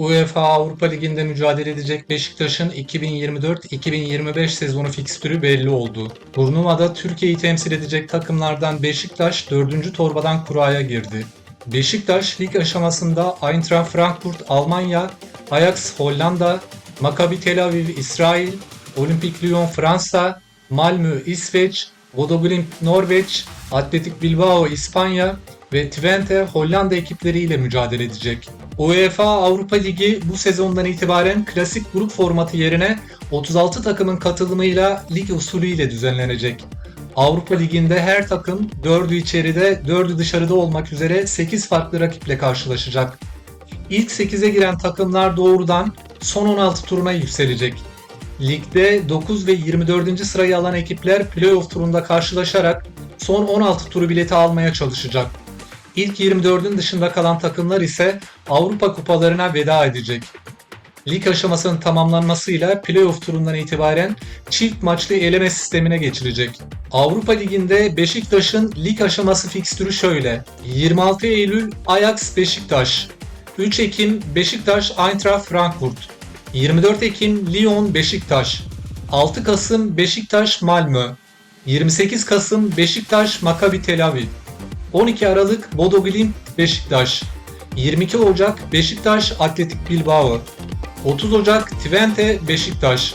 UEFA Avrupa Ligi'nde mücadele edecek Beşiktaş'ın 2024-2025 sezonu fikstürü belli oldu. Turnuvada Türkiye'yi temsil edecek takımlardan Beşiktaş 4. torbadan kuraya girdi. Beşiktaş lig aşamasında Eintracht Frankfurt Almanya, Ajax Hollanda, Maccabi Tel Aviv İsrail, Olympique Lyon Fransa, Malmö İsveç, Glimt Norveç, Atletik Bilbao İspanya ve Twente Hollanda ekipleriyle mücadele edecek. UEFA Avrupa Ligi bu sezondan itibaren klasik grup formatı yerine 36 takımın katılımıyla lig usulüyle düzenlenecek. Avrupa Ligi'nde her takım 4'ü içeride 4'ü dışarıda olmak üzere 8 farklı rakiple karşılaşacak. İlk 8'e giren takımlar doğrudan son 16 turuna yükselecek. Ligde 9 ve 24. sırayı alan ekipler playoff turunda karşılaşarak son 16 turu bileti almaya çalışacak. İlk 24'ün dışında kalan takımlar ise Avrupa kupalarına veda edecek. Lig aşamasının tamamlanmasıyla playoff turundan itibaren çift maçlı eleme sistemine geçilecek. Avrupa Ligi'nde Beşiktaş'ın lig aşaması fikstürü şöyle. 26 Eylül Ajax Beşiktaş, 3 Ekim Beşiktaş Eintracht Frankfurt, 24 Ekim Lyon Beşiktaş, 6 Kasım Beşiktaş Malmö, 28 Kasım Beşiktaş Maccabi Tel Aviv, 12 Aralık Bodo Glimt Beşiktaş, 22 Ocak Beşiktaş Atletik Bilbao, 30 Ocak Twente Beşiktaş,